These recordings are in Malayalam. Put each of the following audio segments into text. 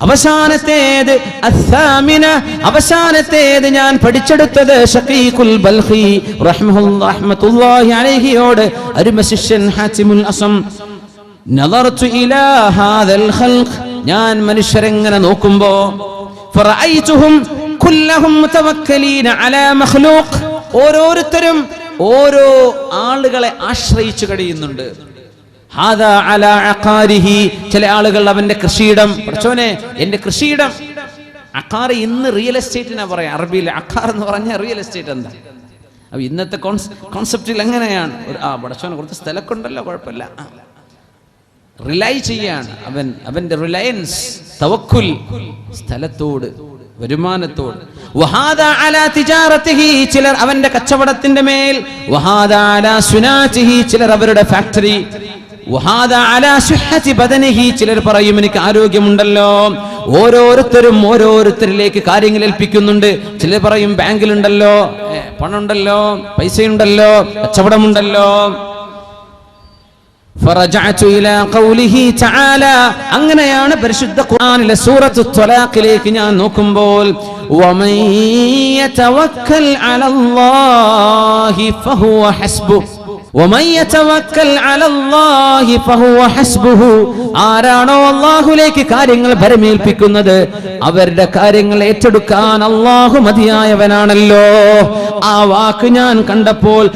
അവസാനത്തേത് അസ്സാമിന. അവസാനത്തേത് ഞാൻ പഠിച്ചെടുത്തത് ഷഖീഖുൽ ബൽഖി. റഹ്മത്തുള്ളാഹി അലൈഹിയോട്. അരുമ ശിഷ്യൻ ഹാത്തിമുൽ അസം. നദർതു ഇലാ ഹാദൽ ഖൽഖ്. ഞാൻ മനുഷ്യരെങ്ങനെ നോക്കുമ്പോൾ ഫറഅയ്തുഹും കുല്ലഹും മുതവക്കലീന അലാ മഖ്ലൂഖ്. ഓരോരുത്തരും ഓരോ ആളുകളെ ആശ്രയിച്ചു കഴിയുന്നുണ്ട്. ചില ആളുകൾ അവന്റെ കൃഷിയിടം പഠിച്ചോനെ എന്റെ കൃഷിയിടം. അഖാർ ഇന്ന് റിയൽ എസ്റ്റേറ്റിനാ പറയാം. അറബിയിൽ അഖാർ എന്ന് പറഞ്ഞാൽ റിയൽ എസ്റ്റേറ്റ് എന്താ? അപ്പൊ ഇന്നത്തെ കോൺസെപ്റ്റിൽ എങ്ങനെയാണ്? ആ പടച്ചോനെ കുറച്ച് സ്ഥലമൊക്കെ ഉണ്ടല്ലോ കുഴപ്പമില്ല റിലൈ ചെയ്യാണ് അവൻ അവന്റെ റിലയൻസ് തവക്കുൽ സ്ഥലത്തോട് വരുമാനത്തോട്. ചിലർ അവന്റെ കച്ചവടത്തിന്റെ മേൽ ചിലർ അവരുടെ ഫാക്ടറി ചിലർ പറയും എനിക്ക് ആരോഗ്യമുണ്ടല്ലോ. ഓരോരുത്തരും ഓരോരുത്തരിലേക്ക് കാര്യങ്ങൾ ഏൽപ്പിക്കുന്നുണ്ട്. ചിലർ പറയും ബാങ്കിലുണ്ടല്ലോ. പണമുണ്ടല്ലോ. പൈസയുണ്ടല്ലോ. കച്ചവടമുണ്ടല്ലോ. അങ്ങനെയാണ് പരിശുദ്ധ ഖുർആനിലെ സൂറത്ത് ത്വലാഖിലേക്ക് ഞാൻ നോക്കുമ്പോൾ വമൻ യതവക്കൽ അലല്ലാഹി ആരാണോ അല്ലാഹുവിലേക്ക് കാര്യങ്ങൾ ഭരമേൽപ്പിക്കുന്നത് അവരുടെ കാര്യങ്ങൾ ഏറ്റെടുക്കാൻ അള്ളാഹു മതിയായവനാണല്ലോ. ആ വാക്ക് ഞാൻ കണ്ടപ്പോൾ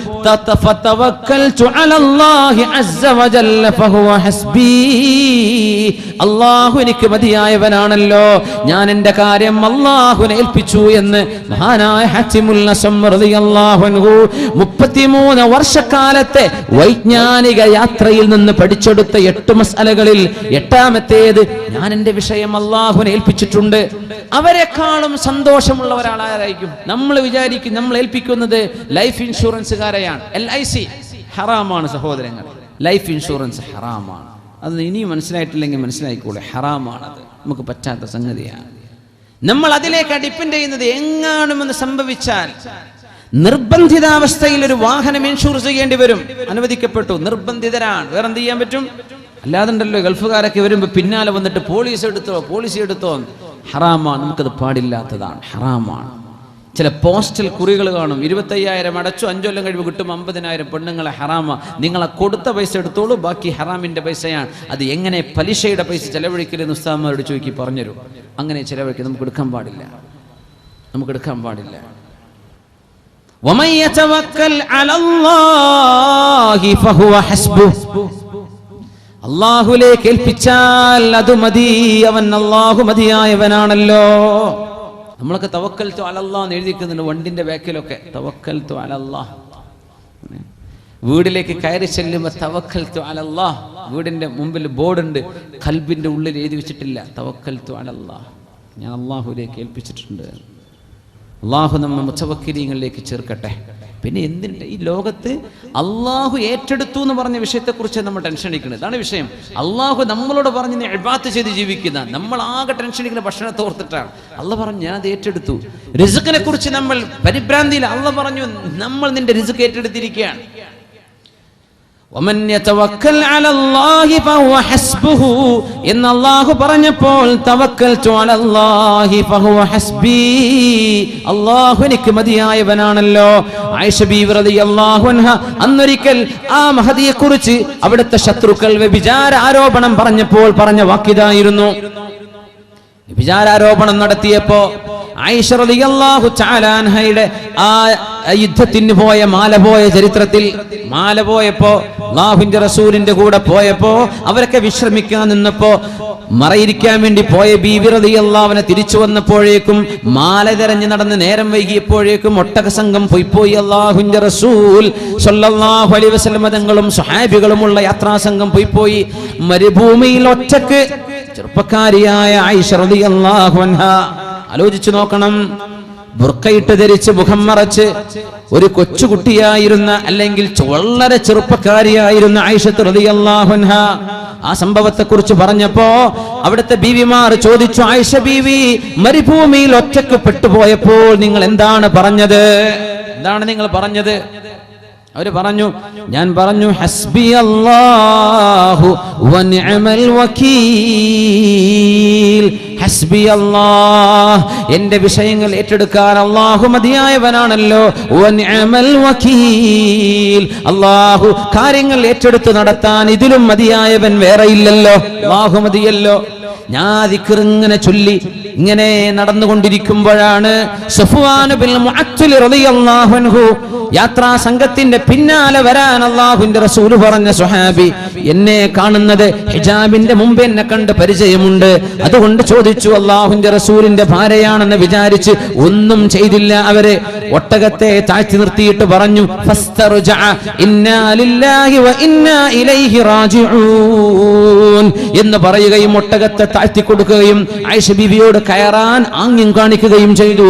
അള്ളാഹു എനിക്ക് മതിയായവനാണല്ലോ. ഞാൻ എന്റെ കാര്യം അള്ളാഹു ഏൽപ്പിച്ചു എന്ന് മഹാനായ ഹച്ചിമുല്ല മുപ്പത്തിമൂന്ന് വർഷക്കാലം അൻഹു 33 വർഷക്കാലത്തെ വൈജ്ഞാനിക യാത്രയിൽ നിന്ന് പഠിച്ചെടുത്ത എട്ട് മസാലകളിൽ എട്ടാമത്തേത് ഞാൻ എന്റെ വിഷയം അള്ളാഹുനെ ഏൽപ്പിച്ചിട്ടുണ്ട്. അവരെക്കാളും സന്തോഷമുള്ള ഒരാളായിരിക്കും നമ്മൾ വിചാരിക്കും നമ്മൾ ഏൽപ്പിക്കുന്നത് ലൈഫ് ഇൻഷുറൻസുകാരെയാണ് എൽ ഐ സി ഹറാമാണ് സഹോദരങ്ങൾ. ലൈഫ് ഇൻഷുറൻസ് ഹറാമാണ്. അത് ഇനിയും മനസ്സിലായിട്ടില്ലെങ്കിൽ മനസ്സിലായിക്കോളെ ഹറാമാണത്. നമുക്ക് പറ്റാത്ത സംഗതിയാണ്. നമ്മൾ അതിലേക്ക് ഡിപ്പെൻഡ് ചെയ്യുന്നത് എങ്ങാണുമെന്ന് സംഭവിച്ചാൽ നിർബന്ധിതാവസ്ഥയിൽ ഒരു വാഹനം ഇൻഷൂർ ചെയ്യേണ്ടി വരും. അനുവദിക്കപ്പെട്ടു. നിർബന്ധിതരാണ്. വേറെ എന്ത് ചെയ്യാൻ പറ്റും? അല്ലാതുണ്ടല്ലോ ഗൾഫുകാരൊക്കെ വരുമ്പോൾ പിന്നാലെ വന്നിട്ട് പോലീസ് എടുത്തോ പോലീസ് എടുത്തോ ഹറാമാണ്. നമുക്കത് പാടില്ലാത്തതാണ്. ഹറാമാണ്. ചില പോസ്റ്റൽ കുറികൾ കാണും. ഇരുപത്തയ്യായിരം അടച്ചു അഞ്ചൊല്ലം കഴിവ് കിട്ടും അമ്പതിനായിരം പെണ്ണുങ്ങളെ ഹറാമ. നിങ്ങളെ കൊടുത്ത പൈസ എടുത്തോളൂ ബാക്കി ഹറാമിന്റെ പൈസയാണ്. അത് എങ്ങനെ പലിശയുടെ പൈസ ചെലവഴിക്കലെന്ന് ഉസ്താമാരോട് ചോദിക്കി പറഞ്ഞുതരും. അങ്ങനെ ചെലവഴിക്കുക നമുക്ക് എടുക്കാൻ പാടില്ല. നമുക്ക് എടുക്കാൻ പാടില്ല. അള്ളാഹുലേക്ക് ഏൽപ്പിച്ചാൽ അത് മതി. അവൻ അള്ളാഹു മതിയായവനാണല്ലോ. നമ്മളൊക്കെ തവക്കൽ തോ അലല്ലാന്ന് എഴുതിക്കുന്നുണ്ട് വണ്ടിന്റെ ബാക്കിലൊക്കെ. തവക്കൽ തോ അലല്ലാ വീടിലേക്ക് കയറി ചെല്ലുമ്പോൾ തവക്കൽ തോ അലല്ലാ വീടിന്റെ മുമ്പിൽ ബോർഡുണ്ട്. കൽബിന്റെ ഉള്ളിൽ എഴുതി വെച്ചിട്ടില്ല. തവക്കൽ തോ അലല്ലാ ഞാൻ അള്ളാഹുലേക്ക് ഏൽപ്പിച്ചിട്ടുണ്ട് അള്ളാഹു നമ്മെ മുച്ചവക്കിരിയങ്ങളിലേക്ക് ചേർക്കട്ടെ. പിന്നെ എന്തിന്റെ ഈ ലോകത്ത് അള്ളാഹു ഏറ്റെടുത്തു എന്ന് പറഞ്ഞ വിഷയത്തെക്കുറിച്ച് നമ്മൾ ടെൻഷൻ അടിക്കുന്നത് ഇതാണ് വിഷയം. അള്ളാഹു നമ്മളോട് പറഞ്ഞ് എഴുപാത്ത് ചെയ്ത് ജീവിക്കുന്ന നമ്മൾ ആകെ ടെൻഷൻ അടിക്കുന്ന ഭക്ഷണത്തെ ഓർത്തിട്ടാണ്. അള്ള പറഞ്ഞു ഞാൻ അത് ഏറ്റെടുത്തു. റിസുക്കിനെ കുറിച്ച് നമ്മൾ പരിഭ്രാന്തിയിൽ അള്ള പറഞ്ഞു നമ്മൾ നിന്റെ റിസുക്ക് ഏറ്റെടുത്തിരിക്കുകയാണ്. എന്ന് അല്ലാഹു പറഞ്ഞപ്പോൾ അല്ലാഹു എനിക്ക് മതിയായവനാണല്ലോ. അന്നൊരിക്കൽ ആ മഹതിയെ കുറിച്ച് അവിടുത്തെ ശത്രുക്കൾ വ്യഭിചാര ആരോപണം പറഞ്ഞപ്പോൾ പറഞ്ഞ വാക്കിതായിരുന്നു. വിചാരാരോപണം നടത്തിയപ്പോ തആല അൻഹയുടെ ആ യുദ്ധത്തിന് പോയ മാല പോയ ചരിത്രത്തിൽ മാല പോയപ്പോ അല്ലാഹുവിന്റെ റസൂലിന്റെ കൂടെ പോയപ്പോ അവരൊക്കെ വിശ്രമിക്കാൻ നിന്നപ്പോ മറയിരിക്കാൻ വേണ്ടി പോയ ബീവി അള്ളാവിനെ തിരിച്ചു വന്നപ്പോഴേക്കും മാല തെരഞ്ഞു നടന്ന് നേരം വൈകിയപ്പോഴേക്കും ഒട്ടക സംഘം പോയി പോയി അല്ലാഹുവിന്റെ റസൂൽ സ്വല്ലല്ലാഹു അലൈഹി വസല്ലം തങ്ങളും സ്വഹാബികളുമുള്ള യാത്രാ സംഘം പോയി പോയി മരുഭൂമിയിൽ ഒറ്റയ്ക്ക് ചെറുപ്പക്കാരിയായ ആയിഷ റളിയല്ലാഹു അൻഹ ആലോചിച്ചു നോക്കണം ബുർക്കയിട്ട് ധരിച്ച് മുഖം മറച്ച് ഒരു കൊച്ചുകുട്ടിയായിരുന്ന അല്ലെങ്കിൽ വളരെ ചെറുപ്പക്കാരിയായിരുന്ന ആയിഷത്ത് റളിയല്ലാഹു അൻഹ ആ സംഭവത്തെ കുറിച്ച് പറഞ്ഞപ്പോ അവിടുത്തെ ബീവിമാർ ചോദിച്ചു ആയിഷ ബീവി മരുഭൂമിയിൽ ഒറ്റയ്ക്ക് പെട്ടുപോയപ്പോൾ നിങ്ങൾ എന്താണ് പറഞ്ഞത്? എന്താണ് നിങ്ങൾ പറഞ്ഞത്? അവർ പറഞ്ഞു ഞാൻ പറഞ്ഞു ഹസ്ബി അല്ലാഹു വനിഅമൽ വക്കീൽ. ഹസ്ബി അല്ലാഹ് എന്റെ വിഷയങ്ങൾ ഏറ്റെടുക്കാൻ അള്ളാഹു മതിയായവനാണല്ലോ. വനിഅമൽ വക്കീൽ. അള്ളാഹു കാര്യങ്ങൾ ഏറ്റെടുത്ത് നടത്താൻ ഇതിലും മതിയായവൻ വേറെ ഇല്ലല്ലോ അള്ളാഹു മതിയല്ലോ ഞാൻ ഇങ്ങനെ ചൊല്ലി ഇങ്ങനെ നടന്നുകൊണ്ടിരിക്കുമ്പോഴാണ് യാത്രാ സംഘത്തിന്റെ പിന്നാലെ വരാൻ അള്ളാഹുവിന്റെ റസൂൽ പറഞ്ഞ സുഹാബി എന്നെ കാണുന്നത് ഹിജാബിന്റെ മുമ്പ് എന്നെ കണ്ട് പരിചയമുണ്ട് അതുകൊണ്ട് ചോദിച്ചു അള്ളാഹുവിന്റെ റസൂലിന്റെ ഭാര്യയാണെന്ന് വിചാരിച്ച് ഒന്നും ചെയ്തില്ല അവരെ ഒട്ടകത്തെ താഴ്ത്തി നിർത്തിയിട്ട് പറഞ്ഞു "ഫസ്തർജഅ. ഇന്നാ ലില്ലാഹി വ ഇന്നാ ഇലൈഹി റാജിഊൻ എന്ന് പറയുകയും ഒട്ടകത്തെ താഴ്ത്തി കൊടുക്കുകയും ആയിഷ ബീവിയോട് കയറാൻ ആംഗ്യം കാണിക്കുകയും ചെയ്തു.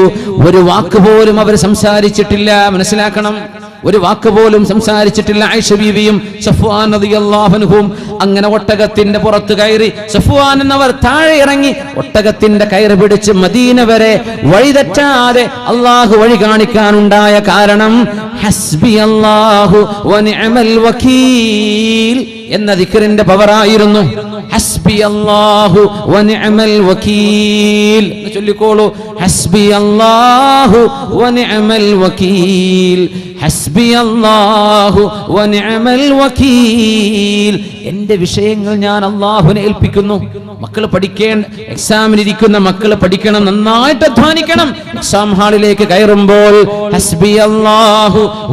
ഒരു വാക്ക് പോലും അവർ സംസാരിച്ചിട്ടില്ല. മനസ്സിലാക്കണം. ഒരു വാക്ക് പോലും സംസാരിച്ചിട്ടില്ല ആയിഷ അങ്ങനെ ഒട്ടകത്തിന്റെ പുറത്ത് കയറി സഫ്വാൻ എന്നവർ താഴെ ഇറങ്ങി ഒട്ടകത്തിന്റെ കയറ് പിടിച്ച് മദീന വരെ വഴിതെറ്റാതെ അള്ളാഹു വഴി കാണിക്കാനുണ്ടായ കാരണം ഹസ്ബി അല്ലാഹു വക്കീൽ എന്ന ദിക്കറിന്റെ പവറായിരുന്നു ഹസ്ബി അല്ലാഹു വനിഅമൽ വക്കീൽ ചൊല്ലിക്കോളൂ. ഹസ്ബി അല്ലാഹു വനിഅമൽ വക്കീൽ ഹസ്ബി വനിഅമൽ വക്കീൽ എന്റെ വിഷയങ്ങൾ ഞാൻ അള്ളാഹുവിനെ ഏൽപ്പിക്കുന്നു. മക്കൾ പഠിക്കേണ്ട എക്സാമിനിരിക്കുന്ന മക്കൾ പഠിക്കണം നന്നായിട്ട് അധ്വാനിക്കണം. എക്സാം ഹാളിലേക്ക് കയറുമ്പോൾ ഹസ്ബി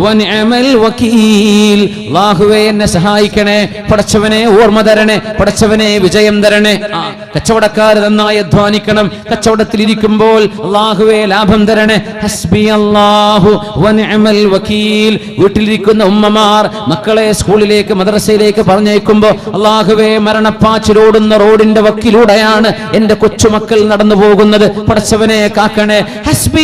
വനിഅമൽ വക്കീൽ അല്ലാഹുവേ എന്നെ സഹായിക്കണേ പടച്ചവനെ ഓർമ്മ തരണേ പടച്ചവനെ വിജയം തരണേ. കച്ചവടക്കാർ നന്നായി അധ്വാനിക്കണം. കച്ചവടത്തിൽ ഇരിക്കുമ്പോൾ അള്ളാഹുവെ ലാഭം തരണേ. ഹസ്ബി അല്ലാഹു വനിഅമൽ വീട്ടിലിരിക്കുന്ന ഉമ്മമാർ മക്കളെ സ്കൂളിലേക്ക് മദ്രസയിലേക്ക് പറഞ്ഞേക്കുമ്പോ അള്ളാഹുവേ മരണപ്പാച്ചിലോടുന്ന റോഡിന്റെ വക്കിലൂടെയാണ് എന്റെ കൊച്ചുമക്കൾ നടന്നു പോകുന്നത്. പടച്ചവനെ കാക്കണേ. ഹസ്ബി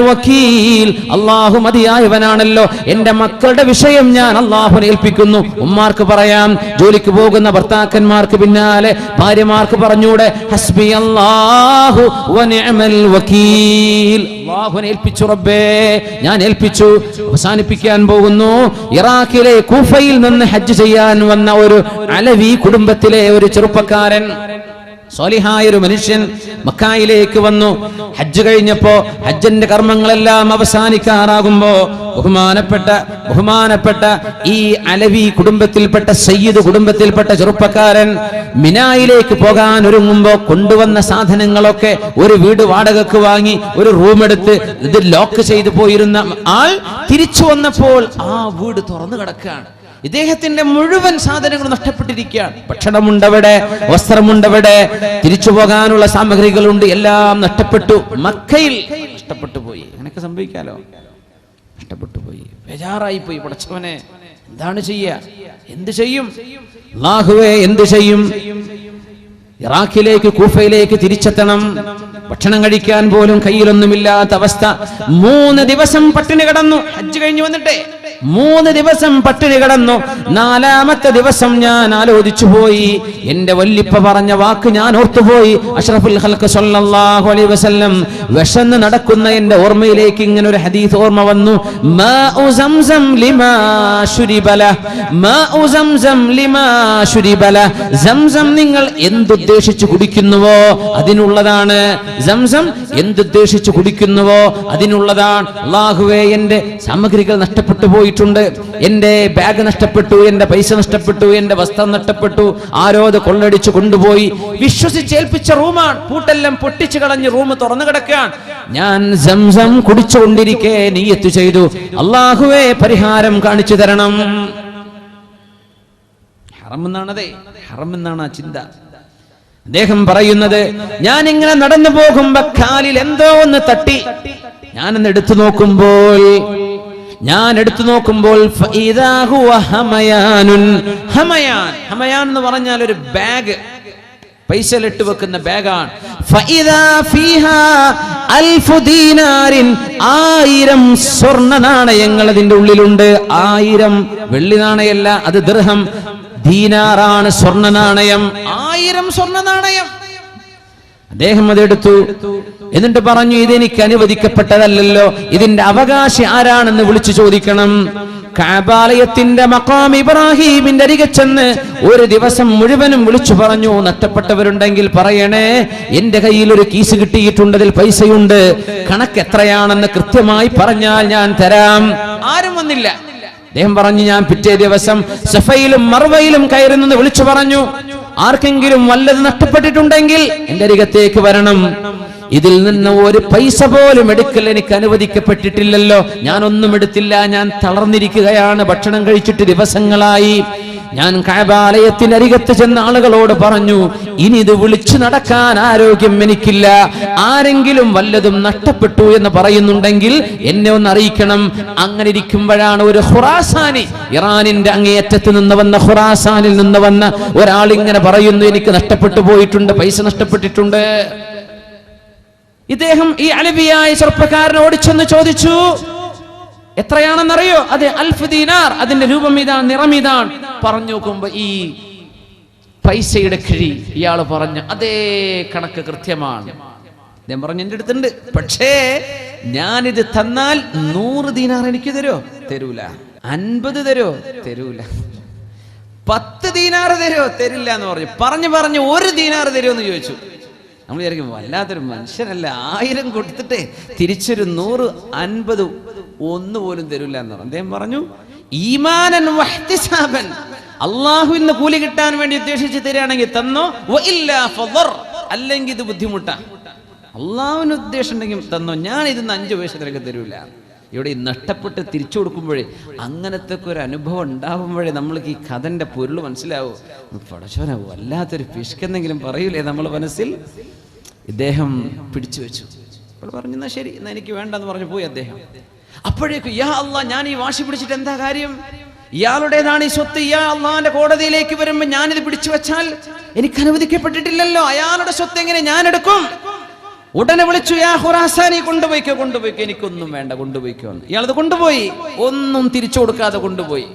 വക്കീൽ. അള്ളാഹു മതിയായവനാണല്ലോ. എന്റെ മക്കളുടെ വിഷയം ഞാൻ അള്ളാഹുനെ ഏൽപ്പിക്കുന്നു. ഉമ്മാർക്ക് പറയാം ജോലിക്ക് പോകുന്ന ഭർത്താക്കന്മാർക്ക് പിന്നാലെ ഭാര്യമാർക്ക് പറഞ്ഞൂടെ. ഹസ്ബി അള്ളാഹു അള്ളാഹുനെ ഏൽപ്പിച്ചു റബ്ബേ. ഞാൻ ഏൽപ്പിച്ചു. അവസാനിപ്പിക്കാൻ പോകുന്നു. ഇറാഖിലെ കൂഫയിൽ നിന്ന് ഹജ്ജ് ചെയ്യാൻ വന്ന ഒരു അലവി കുടുംബത്തിലെ ഒരു ചെറുപ്പക്കാരൻ സ്വാലിഹായ മനുഷ്യൻ മക്കായിലേക്ക് വന്നു. ഹജ്ജ് കഴിഞ്ഞപ്പോ ഹജ്ജന്റെ കർമ്മങ്ങളെല്ലാം അവസാനിക്കാറാകുമ്പോ ബഹുമാനപ്പെട്ട ബഹുമാനപ്പെട്ട ഈ അലവി കുടുംബത്തിൽപ്പെട്ട സയ്യിദ് കുടുംബത്തിൽപ്പെട്ട ചെറുപ്പക്കാരൻ മിനായിലേക്ക് പോകാൻ ഒരുങ്ങുമ്പോ കൊണ്ടുവന്ന സാധനങ്ങളൊക്കെ ഒരു വീട് വാടകക്ക് വാങ്ങി ഒരു റൂം എടുത്ത് ഇത് ലോക്ക് ചെയ്തു പോയിരുന്ന ആൾ തിരിച്ചു വന്നപ്പോൾ ആ വീട് തുറന്നു കിടക്കുകയാണ്. ഇദ്ദേഹത്തിന്റെ മുഴുവൻ സാധനങ്ങളും നഷ്ടപ്പെട്ടിരിക്കുകയാണ്. ഭക്ഷണമുണ്ടവിടെ വസ്ത്രമുണ്ടവിടെ തിരിച്ചു പോകാനുള്ള സാമഗ്രികളുണ്ട് എല്ലാം നഷ്ടപ്പെട്ടു. മക്കയിൽ നഷ്ടപ്പെട്ടു പോയി അങ്ങനെയൊക്കെ സംഭവിക്കാലോ? നഷ്ടപ്പെട്ടു പോയി ബേജാറായി പോയി പടച്ചവനെ. എന്താണ് ചെയ്യ? എന്ത് ചെയ്യും? എന്ത് ചെയ്യും? ഇറാഖിലേക്ക് കൂഫയിലേക്ക് തിരിച്ചെത്തണം. ഭക്ഷണം കഴിക്കാൻ പോലും കയ്യിലൊന്നുമില്ലാത്ത അവസ്ഥ. മൂന്ന് ദിവസം പട്ടിണി കിടന്നു. ഹജ്ജ് കഴിഞ്ഞു വന്നിട്ടേ. മൂന്ന് ദിവസം പട്ടിണി കിടന്നു. നാലാമത്തെ ദിവസം ഞാൻ ആലോചിച്ചു പോയി. എന്റെ വല്ലിപ്പ പറഞ്ഞ വാക്ക് ഞാൻ ഓർത്തുപോയി. അഷ്റഫുൽ ഹൽക്ക് സല്ലല്ലാഹു അലൈഹി വസല്ലം വിശന്ന് നടക്കുന്ന എന്റെ ഓർമ്മയിലേക്ക് ഇങ്ങനെ ഒരു ഹദീസ് ഓർമ്മ വന്നു. ലിമാ ലിമാ സംസം നിങ്ങൾ എന്തുദ്ദേശിച്ചു കുടിക്കുന്നുവോ? അതിനുള്ളതാണ്. സംസം എന്തുദ്ദേശിച്ച് കുടിക്കുന്നുവോ അതിനുള്ളതാണ്. അള്ളാഹുവേ എന്റെ സാമഗ്രികൾ നഷ്ടപ്പെട്ടു പോയിട്ടുണ്ട്. എന്റെ ബാഗ് നഷ്ടപ്പെട്ടു എന്റെ പൈസ നഷ്ടപ്പെട്ടു എന്റെ വസ്ത്രം നഷ്ടപ്പെട്ടു. ആരോ അത് കൊള്ളടിച്ചു കൊണ്ടുപോയി. വിശ്വസിച്ചേൽപ്പിച്ച റൂമാണ്. പൂട്ടെല്ലാം പൊട്ടിച്ചു കളഞ്ഞ് റൂം തുറന്നു കിടക്കുകയാണ്. ഞാൻ സംസം കുടിച്ചുകൊണ്ടിരിക്കെ എത്തു ചെയ്തു. അള്ളാഹുവേ പരിഹാരം കാണിച്ചു തരണം. ഹറമെന്നാണതേ. ഹറമെന്നാണ് ആ ചിന്ത. അദ്ദേഹം പറയുന്നത് ഞാൻ ഇങ്ങനെ നടന്നു പോകുമ്പോ കാലിൽ എന്തോ ഒന്ന് തട്ടി. ഞാനൊന്ന് എടുത്തു നോക്കുമ്പോൾ ഞാൻ എടുത്തു നോക്കുമ്പോൾ. ഹമയാൻ ഹമയാൻ എന്ന് പറഞ്ഞാൽ ഒരു ബാഗ്. പൈസ ഇട്ട് വെക്കുന്ന ബാഗാണ്. ആയിരം സ്വർണ നാണയങ്ങൾ അതിന്റെ ഉള്ളിലുണ്ട്. ആയിരം വെള്ളി നാണയല്ല അത് ദൃഹം ദീനാറാണ് സ്വർണ നാണയം ആയിരം സ്വർണ നാണയം അദ്ദേഹം അതെടുത്തു. എന്നിട്ട് പറഞ്ഞു ഇതെനിക്ക് അനുവദിക്കപ്പെട്ടതല്ലല്ലോ. ഇതിന്റെ അവകാശി ആരാണെന്ന് വിളിച്ചു ചോദിക്കണം. കാബാലയത്തിന്റെ മക്കാം ഇബ്രാഹീമിന്റെ അരികെ ചെന്ന് ഒരു ദിവസം മുഴുവനും വിളിച്ചു പറഞ്ഞു നഷ്ടപ്പെട്ടവരുണ്ടെങ്കിൽ പറയണേ എന്റെ കയ്യിൽ ഒരു കീസ് കിട്ടിയിട്ടുണ്ട് അതിൽ പൈസയുണ്ട്. കണക്ക് എത്രയാണെന്ന് കൃത്യമായി പറഞ്ഞാൽ ഞാൻ തരാം. ആരും വന്നില്ല. അദ്ദേഹം പറഞ്ഞു ഞാൻ പിറ്റേ ദിവസം സഫയിലും മർവയിലും കയറി നിന്ന് വിളിച്ചു പറഞ്ഞു. ആർക്കെങ്കിലും വല്ലത് നഷ്ടപ്പെട്ടിട്ടുണ്ടെങ്കിൽ എന്റെ അരികത്തേക്ക് വരണം. ഇതിൽ നിന്ന് ഒരു പൈസ പോലും എടുക്കൽ എനിക്ക് അനുവദിക്കപ്പെട്ടിട്ടില്ലല്ലോ. ഞാനൊന്നും എടുത്തില്ല. ഞാൻ തളർന്നിരിക്കുകയാണ്. ഭക്ഷണം കഴിച്ചിട്ട് ദിവസങ്ങളായി. ഞാൻ കഴബാലയത്തിനരികത്ത് ചെന്ന ആളുകളോട് പറഞ്ഞു ഇനി ഇത് വിളിച്ചു നടക്കാൻ ആരോഗ്യം എനിക്കില്ല. ആരെങ്കിലും വല്ലതും നഷ്ടപ്പെട്ടു എന്ന് പറയുന്നുണ്ടെങ്കിൽ എന്നെ ഒന്ന് അറിയിക്കണം. അങ്ങനെ ഇരിക്കുമ്പോഴാണ് ഒരു ഹുറാസാനി ഇറാനിന്റെ അങ്ങേയറ്റത്ത് നിന്ന് വന്ന ഹുറാസാനിൽ നിന്ന് വന്ന ഒരാൾ ഇങ്ങനെ പറയുന്നു എനിക്ക് നഷ്ടപ്പെട്ടു പോയിട്ടുണ്ട് പൈസ നഷ്ടപ്പെട്ടിട്ടുണ്ട്. ഇദ്ദേഹം ഈ അലബിയായ ചെറുപ്പക്കാരനെ ഓടിച്ചെന്ന് ചോദിച്ചു എത്രയാണെന്നറിയോ? അത് അൽഫ് ദീനാർ അതിന്റെ രൂപം ഇതാണ് നിറം ഇതാണ്. പറഞ്ഞു നോക്കുമ്പോ ഈ പൈസയുടെ കിഴി ഇയാൾ പറഞ്ഞു അതേ കണക്ക് കൃത്യമാണ്. ഞാൻ പറഞ്ഞു എന്റെ അടുത്തുണ്ട്. പക്ഷേ ഞാനിത് തന്നാൽ നൂറ് ദീനാർ എനിക്ക് തരോ? തരൂല. അൻപത് തരോ? തരൂല. പത്ത് ദീനാർ തരുമോ തരില്ല എന്ന് പറഞ്ഞു. പറഞ്ഞു പറഞ്ഞു ഒരു ദീനാർ തരുമോ എന്ന് ചോദിച്ചു. നമ്മൾ വിചാരിക്കും വല്ലാത്തൊരു മനുഷ്യനല്ല. ആയിരം കൊടുത്തിട്ടേ തിരിച്ചൊരു നൂറ് അൻപത് ഒന്ന് പോലും തരില്ല എന്ന് പറഞ്ഞു. അദ്ദേഹം പറഞ്ഞു ഈമാനൻ വഹ്തിസാബൻ. നിന്ന് കൂലി കിട്ടാൻ വേണ്ടി ഉദ്ദേശിച്ച് തരികയാണെങ്കിൽ തന്നോ. അല്ലെങ്കിൽ ഇത് ബുദ്ധിമുട്ടാ. അള്ളാഹുവിന് ഉദ്ദേശം ഉണ്ടെങ്കിൽ തന്നോ? ഞാൻ ഇതിന്ന് അഞ്ചു പൈസ നിനക്ക് തരൂല. ഇവിടെ നഷ്ടപ്പെട്ട് തിരിച്ചു കൊടുക്കുമ്പോഴേ അങ്ങനത്തെ ഒരു അനുഭവം ഉണ്ടാകുമ്പോഴേ നമ്മൾക്ക് ഈ കഥന്റെ പൊരുൾ മനസ്സിലാവും. പടച്ചോന വല്ലാത്തൊരു പിഷ്ക്കെന്തെങ്കിലും പറയൂലേ നമ്മൾ മനസ്സിൽ? ഇദ്ദേഹം പിടിച്ചു വെച്ചു. അപ്പോൾ പറഞ്ഞു എന്നാ ശരി എന്നാ എനിക്ക് വേണ്ടെന്ന് പറഞ്ഞു പോയി അദ്ദേഹം. അപ്പോഴേക്കും യാ അല്ല ഞാൻ ഈ വാശി പിടിച്ചിട്ട് എന്താ കാര്യം? ഇയാളുടേതാണ് ഈ സ്വത്ത്. ഇയാൾ അള്ളാന്റെ കോടതിയിലേക്ക് വരുമ്പോ ഞാനിത് പിടിച്ചു വെച്ചാൽ എനിക്ക് അനുവദിക്കപ്പെട്ടിട്ടില്ലല്ലോ. അയാളുടെ സ്വത്ത് എങ്ങനെ ഞാൻ എടുക്കും? ഉടനെ വിളിച്ചു യാ ഹുറാസാനി കൊണ്ടുപോയിക്കോ കൊണ്ടുപോയിക്കോ. എനിക്കൊന്നും വേണ്ട കൊണ്ടുപോയിക്കോ ഇയാളത് കൊണ്ടുപോയി. ഒന്നും തിരിച്ചു കൊടുക്കാതെ കൊണ്ടുപോയി.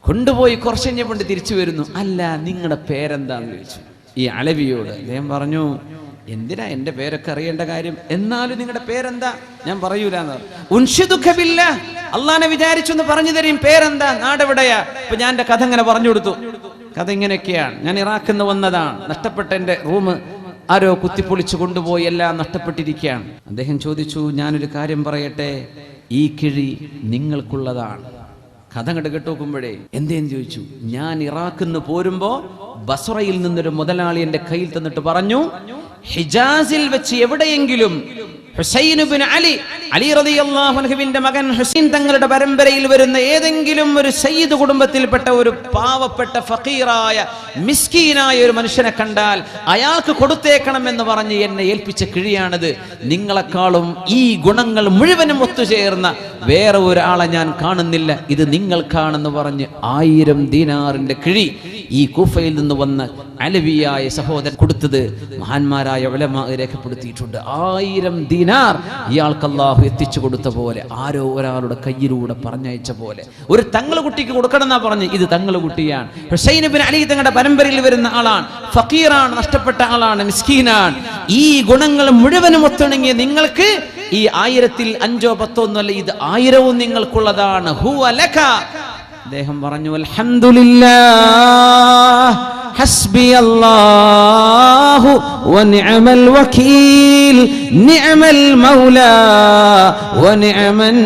കൊണ്ടുപോയി കുറച്ച് കഴിഞ്ഞപ്പോൾ തിരിച്ചു വരുന്നു. അല്ല നിങ്ങളുടെ പേരെന്താന്ന് ചോദിച്ചു. ഈ അലവിയോട് അദ്ദേഹം പറഞ്ഞു എന്തിനാ എന്റെ പേരൊക്കെ അറിയേണ്ട കാര്യം? എന്നാലും നിങ്ങളുടെ പേരെന്താ? ഞാൻ പറയൂല ഉൻഷിദുഃഖമില്ല അള്ളാനെ വിചാരിച്ചൊന്ന് പറഞ്ഞു തരും പേരെന്താ? നാടെവിടെയാ? ഇപ്പൊ ഞാൻ എന്റെ കഥ ഇങ്ങനെ പറഞ്ഞു കൊടുത്തു. കഥ ഇങ്ങനെയൊക്കെയാണ്. ഞാൻ ഇറാഖിൽ വന്നതാണ്. നഷ്ടപ്പെട്ട എന്റെ റൂം ആരോ കുത്തിപ്പൊളിച്ചു കൊണ്ടുപോയി എല്ലാം നഷ്ടപ്പെട്ടിരിക്കുകയാണ്. അദ്ദേഹം ചോദിച്ചു ഞാനൊരു കാര്യം പറയട്ടെ? ഈ കിഴി നിങ്ങൾക്കുള്ളതാണ്. കഥ കണ്ട് കേട്ടോക്കുമ്പോഴേ എന്തേന്ന് ചോദിച്ചു? ഞാൻ ഇറാഖിൽ നിന്ന് പോരുമ്പോ ബസറയിൽ നിന്നൊരു മുതലാളി എന്റെ കയ്യിൽ തന്നിട്ട് പറഞ്ഞു ഹിജാസിൽ വെച്ച് എവിടെയെങ്കിലും ഹുസൈൻ ഇബ്നു അലി അലി റളിയല്ലാഹു അൻഹുവിന്റെ മകൻ ഹുസൈൻ തങ്ങളുടെ പരമ്പരയിൽ വരുന്ന ഏതെങ്കിലും ഒരു സയ്യിദ് കുടുംബത്തിൽപ്പെട്ട ഒരു പാവപ്പെട്ട ഫക്കീറായ മിസ്കീനായ ഒരു മനുഷ്യനെ കണ്ടാൽ അയാൾക്ക് കൊടുത്തേക്കണം എന്ന് പറഞ്ഞ് എന്നെ ഏൽപ്പിച്ച കിഴിയാണിത്. നിങ്ങളെക്കാളും ഈ ഗുണങ്ങൾ മുഴുവനും ഒത്തുചേർന്ന വേറെ ഒരാളെ ഞാൻ കാണുന്നില്ല. ഇത് നിങ്ങൾക്കാണെന്ന് പറഞ്ഞ് ആയിരം ദീനാറിന്റെ കിഴി ഈ കൂഫയിൽ നിന്ന് വന്ന അലവിയായ സഹോദരൻ കൊടുത്തത് മഹാന്മാരായ ഉലമ രേഖപ്പെടുത്തിയിട്ടുണ്ട്. ആയിരം ദിനാർ ഇയാൾക്ക് അള്ളാഹു എത്തിച്ചു കൊടുത്ത പോലെ ആരോ ഒരാളുടെ കയ്യിലൂടെ പറഞ്ഞയച്ച പോലെ. ഒരു തങ്ങൾ കുട്ടിക്ക് കൊടുക്കണം എന്നാ പറഞ്ഞു ഇത് തങ്ങൾ കുട്ടിയാണ്. ഹുസൈൻ ബിൻ അലി തങ്ങളുടെ പരമ്പരയിൽ വരുന്ന ആളാണ്. ഫക്കീറാണ് നഷ്ടപ്പെട്ട ആളാണ് മിസ്കീനാണ്. ഈ ഗുണങ്ങൾ മുഴുവനും ഒത്തിണങ്ങിയ നിങ്ങൾക്ക് ഈ ആയിരത്തിൽ അഞ്ചോ പത്തോ ഒന്നല്ല ഇത് ആയിരവും നിങ്ങൾക്കുള്ളതാണ്. ഹുവ ലക. അദ്ദേഹം പറഞ്ഞു അൽഹംദുലില്ലാഹ്. ഹസ്ബി അല്ലാഹു വനിഅമൽ വകീൽ നിഅമൽ മൗലാ വനിഅമൻ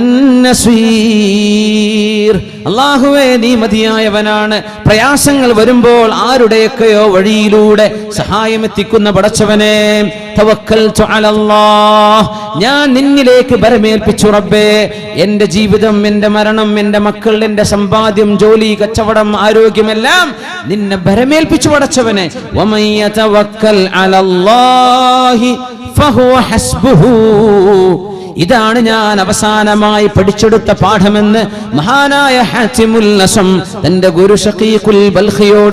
നസീർ അള്ളാഹുവേ നീ മതിയായവനാണ്. പ്രയാസങ്ങൾ വരുമ്പോൾ ആരുടെയൊക്കെയോ വഴിയിലൂടെ സഹായമെത്തിക്കുന്ന പടച്ചവനെ. ഞാൻ നിന്നിലേക്ക് ബരമേൽപ്പിച്ചു റബ്ബേ. എന്റെ ജീവിതം എന്റെ മരണം എന്റെ മക്കൾ എന്റെ സമ്പാദ്യം ജോലി കച്ചവടം ആരോഗ്യമെല്ലാം നിന്നെ ബരമേൽപ്പിച്ചു പടച്ചവനെ. ഇതാണ് ഞാൻ അവസാനമായി പഠിച്ചെടുത്ത പാഠമെന്ന് മഹാനായ ഹാറ്റിമുൽ നസം തന്റെ ഗുരു ഷക്കീഖുൽ ബൽഖിയോട്